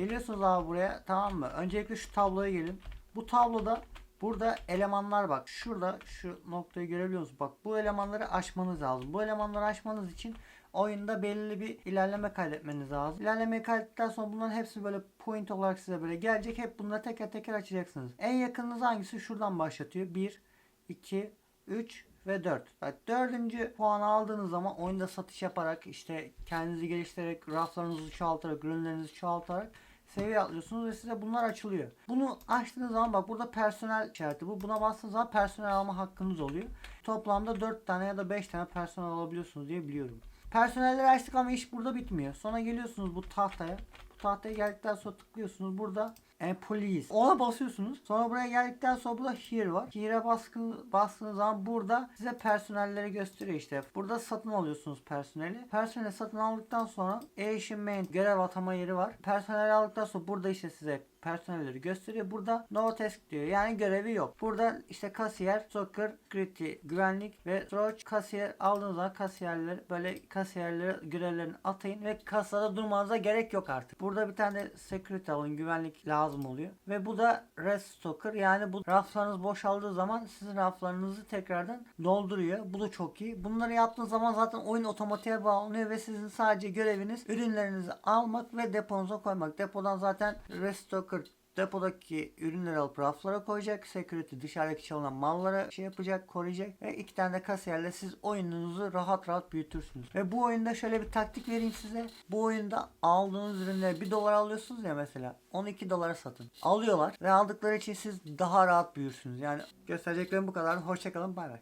Geliyorsunuz abi buraya tamam mı? Öncelikle şu tabloya gelin. Bu tabloda burada elemanlar bak. Şurada şu noktayı görebiliyor musunuz? Bak bu elemanları aşmanız lazım. Bu elemanları aşmanız için oyunda belirli bir ilerleme kaydetmeniz lazım. İlerlemeyi kaydettikten sonra bunların hepsi böyle point olarak size böyle gelecek. Hep bunları teker teker açacaksınız. En yakınınız hangisi? Şuradan başlatıyor. 1, 2, 3 ve 4. Bak dördüncü puanı aldığınız zaman oyunda satış yaparak işte kendinizi geliştirerek raflarınızı çoğaltarak ürünlerinizi çoğaltarak seviye atlıyorsunuz ve size bunlar açılıyor. Bunu açtığınız zaman bak burada personel işareti bu. Buna bastığınız zaman personel alma hakkınız oluyor. Toplamda 4 tane ya da 5 tane personel alabiliyorsunuz diye biliyorum. Personelleri açtık ama iş burada bitmiyor. Sonra geliyorsunuz bu tahtaya. Tahtaya geldikten sonra tıklıyorsunuz. Burada e. Ona basıyorsunuz. Sonra buraya geldikten sonra burada here var. Here'e baskı, bastığınız zaman burada size personelleri gösteriyor işte. Burada satın alıyorsunuz personeli. Personeli satın aldıktan sonra Asian Main görev atama yeri var. Personeli aldıktan sonra burada işte size personelleri gösteriyor. Burada no task diyor. Yani görevi yok. Burada işte kasiyer, soccer, security, güvenlik ve storage kasiyer aldığınız zaman kasiyerleri böyle kasiyerlere görevlerini atayın ve kasada durmanıza gerek yok artık. Burada bir tane security alın. Güvenlik lazım oluyor. Ve bu da restocker yani bu raflarınız boşaldığı zaman sizin raflarınızı tekrardan dolduruyor. Bu da çok iyi. Bunları yaptığınız zaman zaten oyun otomatiğe bağlanıyor ve sizin sadece göreviniz ürünlerinizi almak ve deponuza koymak. Depodan zaten restocker depodaki ürünleri alıp raflara koyacak. Security dışarıdaki çalınan mallara şey yapacak, koruyacak. Ve iki tane de kasiyerle siz oyununuzu rahat rahat büyütürsünüz. Ve bu oyunda şöyle bir taktik vereyim size. Bu oyunda aldığınız ürünleri 1 dolar alıyorsunuz ya mesela. 12 dolara satın. Alıyorlar ve aldıkları için siz daha rahat büyürsünüz. Yani göstereceklerim bu kadar. Hoşçakalın. Bay bay.